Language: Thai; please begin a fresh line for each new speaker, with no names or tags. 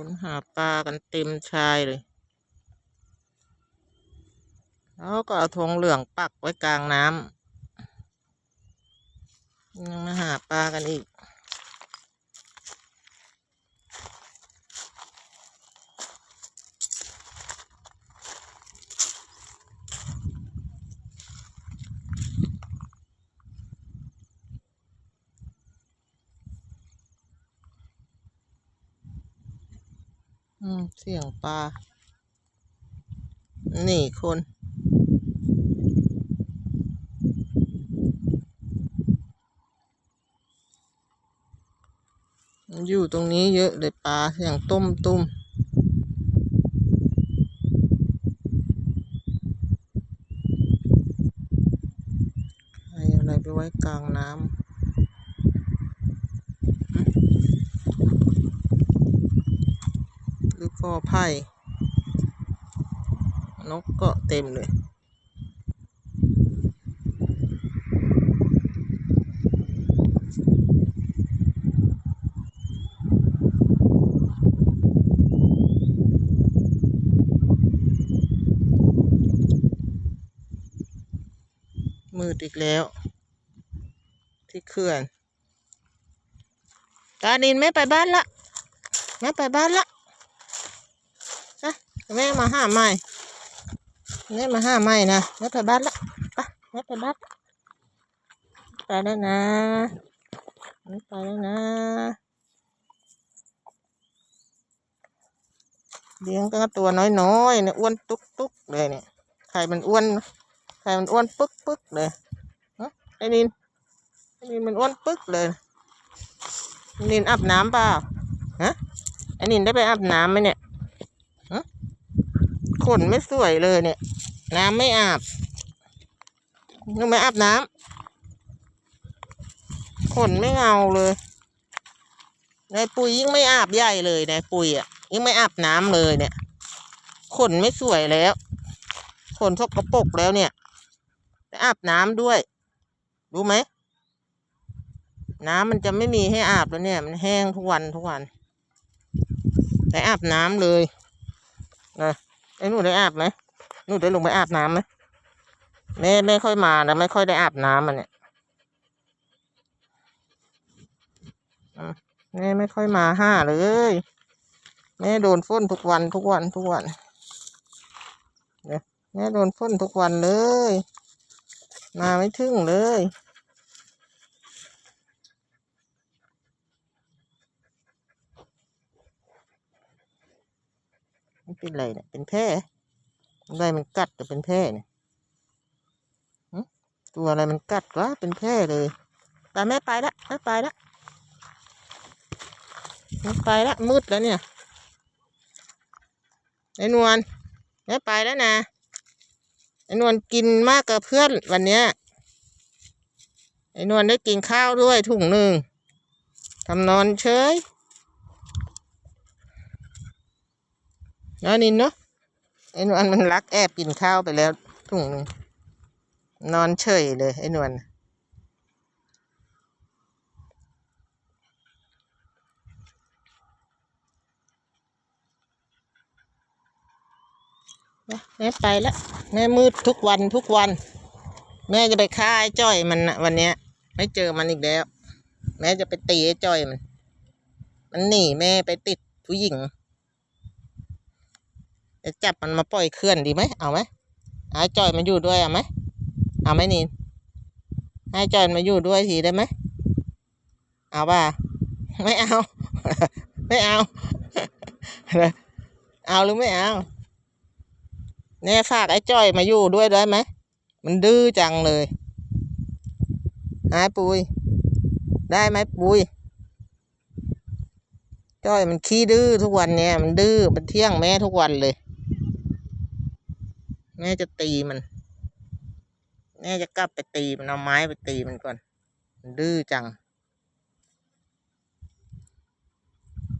คนหาปลากันเต็มชายเลย แล้วก็เอาธงเหลืองปักไว้กลางน้ำยังมาหาปลากันอีก อืม เสียงปลา นี่คน อยู่ตรงนี้เยอะเลยปลาเสียงตุ้มตุ้มอะไรไปไว้กลางน้ำ หรือก็ไผ่นกก็เต็มเลยมืดอีกแล้ว ที่เขื่อน ตาดินไม่ไปบ้านละแม่ไปบ้านละ แม่มาห้าใหม่แม่มาห้าใหม่นะแม่ไปบ้านละไปแม่ไปบ้านไปแล้วนะไปแล้วนะเลี้ยงก็ตัวน้อยๆเนี่ยอ้วนตุ๊กๆเลยเนี่ยไข่มันอ้วนไข่มันอ้วนปึ๊กปึ๊กเลยฮะไอ้นินไอ้นินมันอ้วนปึ๊กเลยอ้นินอาบน้ำเปล่าฮะไอ้นินได้ไปอาบน้ำไหมเนี่ย ขนไม่สวยเลยเนี่ย น้ำไม่อาบนึกไม่อาบน้ำขนไม่เงาเลยนายปุยยิ่งไม่อาบใหญ่เลยนายปุยอะยิ่งไม่อาบน้ำเลยเนี่ย ขนไม่สวยแล้วขนทกกระปกแล้วเนี่ยไปอาบน้ำด้วยรู้ไหมน้ำมันจะไม่มีให้อาบแล้วเนี่ย มันแห้งทุกวันทุกวันไปอาบน้ำเลยนะ ไอ้หนูได้อาบไหมหนูได้ลงไปอาบน้ำไหมแม่ไม่ค่อยมานะไม่ค่อยได้อาบน้ำมันเนี่ยอืมแม่ไม่ค่อยมาห้าเลยแม่โดนฝนทุกวันทุกวันทุกวันเนี่ยแม่โดนฝนทุกวันเลย มาไม่ถึงเลย ไม่เป็นไรเนี่ยเป็นแผลอะไรมันกัดจะเป็นแผลเนี่ยตัวอะไรมันกัดวะเป็นแผลเลยตาแม่ไปละแม่ไปละแม่ไปละมืดแล้วเนี่ยไอ้นวลแม่ไปแล้วนะไอ้นวลกินมากกับเพื่อนวันเนี้ยไอ้นวลได้กินข้าวด้วยถุงหนึ่งทำนอนเฉย นะนินเนาะไอ้นวลมันรักแอบกินข้าวไปแล้วถุงหนึ่งนอนเฉยเลย ไอ้นวลนแม่ไปแล้วแม่มืดทุกวันทุกวัน แม่จะไปฆ่าไอ้จ้อยมันนะวันเนี้ย ไม่เจอมันอีกแล้ว แม่จะไปตีไอ้จ้อยมัน มันหนีแม่ไปติดผู้หญิง จะจับมันมาปล่อยเคลื่อนดีไหมเอาไหมเอาไอ้จอยมาอยู่ด้วยเอาไหมเอาไหมนีนให้จอยมาอยู่ด้วยทีได้ไหมเอาป่ะไม่เอา ไม่เอา เอาหรือไม่เอาแน่ฝากไอ้จอยมาอยู่ด้วยได้ไหม มันดื้อจังเลยหายปุย ได้ไหมปุย จ้อยมันขี้ดื้อทุกวันเนี่ย มันดื้อมันเที่ยงแม่ทุกวันเลย แม่จะตีมัน แม่จะกลับไปตีมันเอาไม้ไปตีมันก่อน มันดื้อจัง